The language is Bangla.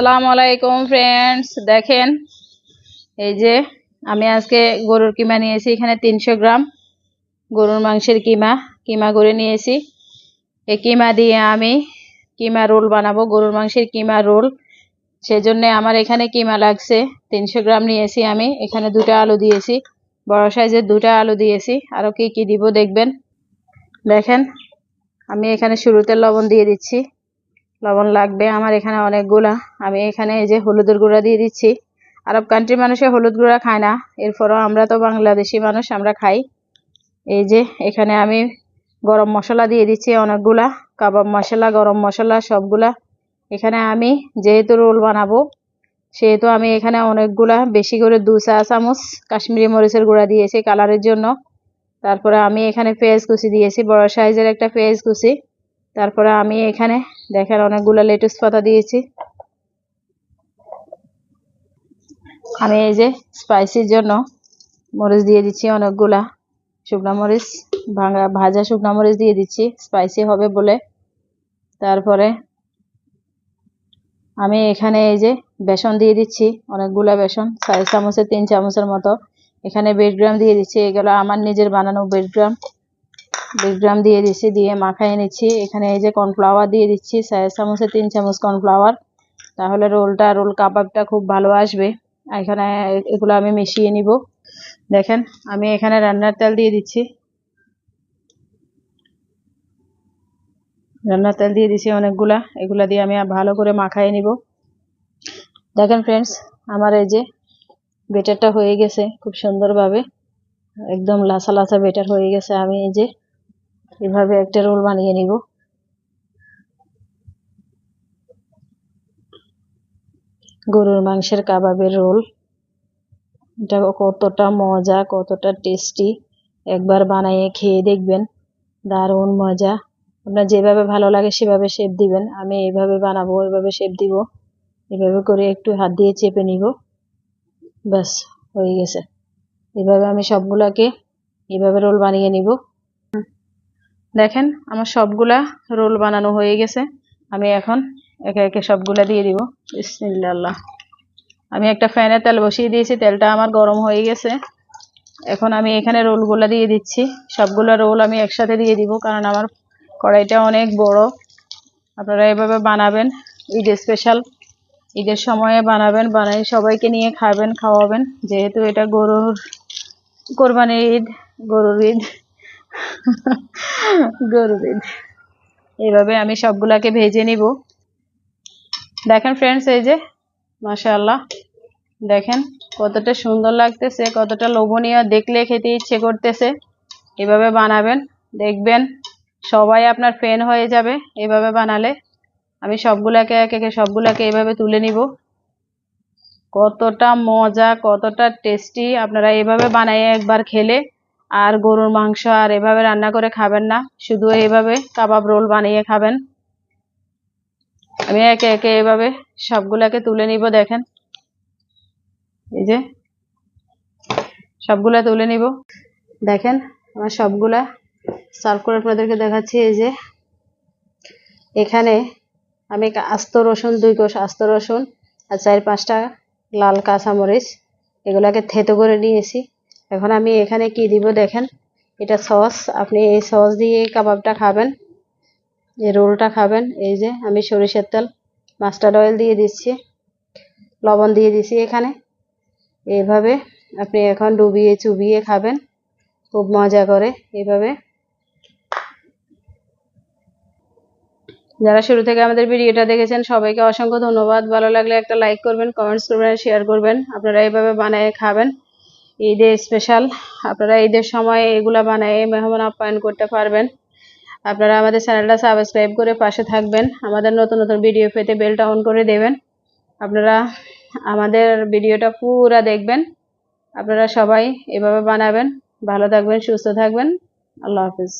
আসসালামু আলাইকুম ফ্রেন্ডস দেখেন, এই যে আমি আজকে গরুর কিমা নিয়েছি, এখানে তিনশো গ্রাম। গরুর মাংসের কিমা কিমা করে নিয়েছি। এই কিমা দিয়ে আমি কিমা রোল বানাবো, গরুর মাংসের কিমা রোল। সেজন্য আমার এখানে কিমা লাগছে, তিনশো গ্রাম নিয়েছি আমি। এখানে দুটা আলু দিয়েছি, বড় সাইজের দুটা আলু দিয়েছি। আরও কি কি দিব দেখবেন। দেখেন, আমি এখানে শুরুতে লবণ দিয়ে দিচ্ছি। লবণ লাগবে আমার এখানে অনেকগুলা। আমি এখানে এই যে হলুদের গুঁড়া দিয়ে দিচ্ছি। আরব কান্ট্রি মানুষে হলুদ গুঁড়া খায় না। এরপরও আমরা তো বাংলাদেশি মানুষ, আমরা খাই। এই যে এখানে আমি গরম মশলা দিয়ে দিচ্ছি অনেকগুলা। কাবাব মশলা, গরম মশলা, সবগুলা। এখানে আমি যেহেতু রোল বানাবো, সেহেতু আমি এখানে অনেকগুলা বেশি করে দু চা চামচ কাশ্মীরি মরিচের গুঁড়া দিয়েছি কালারের জন্য। তারপরে আমি এখানে পেঁয়াজ কুচি দিয়েছি, বড় সাইজের একটা পেঁয়াজ কুচি। তারপরে আমি এখানে দেখেন অনেকগুলো লেটুস পাতা দিয়েছি। আমি এই যে স্পাইসির জন্য মরিচ দিয়ে দিচ্ছি অনেকগুলা। শুকনা মরিচ, ভাঙা, ভাজা শুকনা মরিচ দিয়ে দিচ্ছি স্পাইসি হবে বলে। তারপরে আমি এখানে এই যে বেসন দিয়ে দিচ্ছি, অনেকগুলা বেসন, চার চামচের, তিন চামচের মতো। এখানে বেড গ্রাম দিয়ে দিচ্ছি, এগুলো আমার নিজের বানানো বেড গ্রাম বেড গ্রাম দিয়ে দিচ্ছি, দিয়ে মাখাই নিচ্ছি। এখানে এই যে কর্নফ্লাওয়ার দিয়ে দিচ্ছি, চার চামচের তিন চামচ কর্নফ্লাওয়ার। তাহলে রোলটা, রোল কাবাবটা খুব ভালো আসবে। এখানে এগুলো আমি মিশিয়ে নিব। দেখেন, আমি এখানে রান্নার তেল দিয়ে দিচ্ছি। রান্নার তেল দিয়ে দিচ্ছি অনেকগুলা। এগুলা দিয়ে আমি ভালো করে মাখাই নিব। দেখেন ফ্রেন্ডস আমার এই যে বেটারটা হয়ে গেছে খুব সুন্দরভাবে। একদম লাসা লাসা বেটার হয়ে গেছে। আমি এই যে এভাবে একটা রোল বানিয়ে নিব। গরুর মাংসের কাবাবের রোল। এটা কতটা মজা, কতটা টেস্টি। একবার বানিয়ে খেয়ে দেখবেন, দারুণ মজা। আপনার যেভাবে ভালো লাগে সেভাবে শেপ দিবেন। আমি এইভাবে বানাবো, এভাবে শেপ দিব। এভাবে করে একটু হাত দিয়ে চেপে নিব। ব্যাস, হয়ে গেছে। এভাবে আমি সবগুলাকে এভাবে রোল বানিয়ে নিব। দেখেন, আমার সবগুলা রোল বানানো হয়ে গেছে। আমি এখন একে একে সবগুলা দিয়ে দিব। বিসমিল্লাহ। আমি একটা ফ্যানে তেল বসিয়ে দিয়েছি, তেলটা আমার গরম হয়ে গেছে। এখন আমি এখানে রোলগুলো দিয়ে দিচ্ছি। সবগুলো রোল আমি একসাথে দিয়ে দিব, কারণ আমার কড়াইটা অনেক বড়। আপনারা এভাবে বানাবেন। ঈদ স্পেশাল ঈদের সময়ে বানাবেন বানাই সবাইকে নিয়ে খাবেন, খাওয়াবেন। যেহেতু এটা গরুর কোরবানির ঈদ, গরুর ঈদ। গরুর ঈদ এইভাবে আমি সবগুলাকে ভেজে নিব। দেখেন ফ্রেন্ডস এই যে, মাশাআল্লাহ। দেখেন কতটা সুন্দর লাগতেছে, কতটা লোভনীয়, দেখলে খেতে ইচ্ছে করতেছে। এভাবে বানাবেন, দেখবেন সবাই আপনার ফ্যান হয়ে যাবে এভাবে বানালে। আমি সবগুলাকে, এক একে সবগুলাকে এভাবে তুলে নিব। কতটা মজা, কতটা টেস্টি আপনারা এভাবে বানাই একবার খেলে আর গরুর মাংস আর এভাবে রান্না করে খাবেন না। শুধু এইভাবে কাবাব রোল বানিয়ে খাবেন। আমি একে একে এভাবে সবগুলাকে তুলে নিব, দেখেন। এই যে, সবগুলা তুলে নিব। দেখেন, আমার সবগুলা সার্ভ করে আপনাদেরকে দেখাচ্ছি। এই যে, এখানে আমি আস্ত রসুন, দুই কোষ আস্ত রসুন আর চার পাঁচটা লাল কাঁচামরিচ, এগুলাকে থেতো করে নিয়েছি। এখন আমি এখানে কি দিব দেখেন? এটা সস। আপনি এই সস দিয়ে কাবাবটা খাবেন। এই রোলটা খাবেন। এই যে আমি সরিষার তেল মাস্টার্ড অয়েল দিয়ে দিচ্ছি। লবণ দিয়ে দিছি এখানে। এভাবে আপনি এখন ডুবিয়ে চুবিয়ে খাবেন। খুব মজা করে এভাবে যারা শুরু থেকে আমাদের ভিডিওটা দেখেছেন, সবাইকে অসংখ্য ধন্যবাদ। ভালো লাগলে একটা লাইক করবেন কমেন্টস করবেন শেয়ার করবেন। আপনারা এইভাবে বানিয়ে খাবেন। ঈদে স্পেশাল আপনারা ঈদের সময় এগুলা বানায় মেহমান আপ্যায়ন করতে পারবেন। আপনারা আমাদের চ্যানেলটা সাবস্ক্রাইব করে পাশে থাকবেন। আমাদের নতুন নতুন ভিডিও পেতে বেলটা অন করে দেবেন। আপনারা আমাদের ভিডিওটা পুরা দেখবেন। আপনারা সবাই এভাবে বানাবেন। ভালো থাকবেন, সুস্থ থাকবেন। আল্লাহ হাফিজ।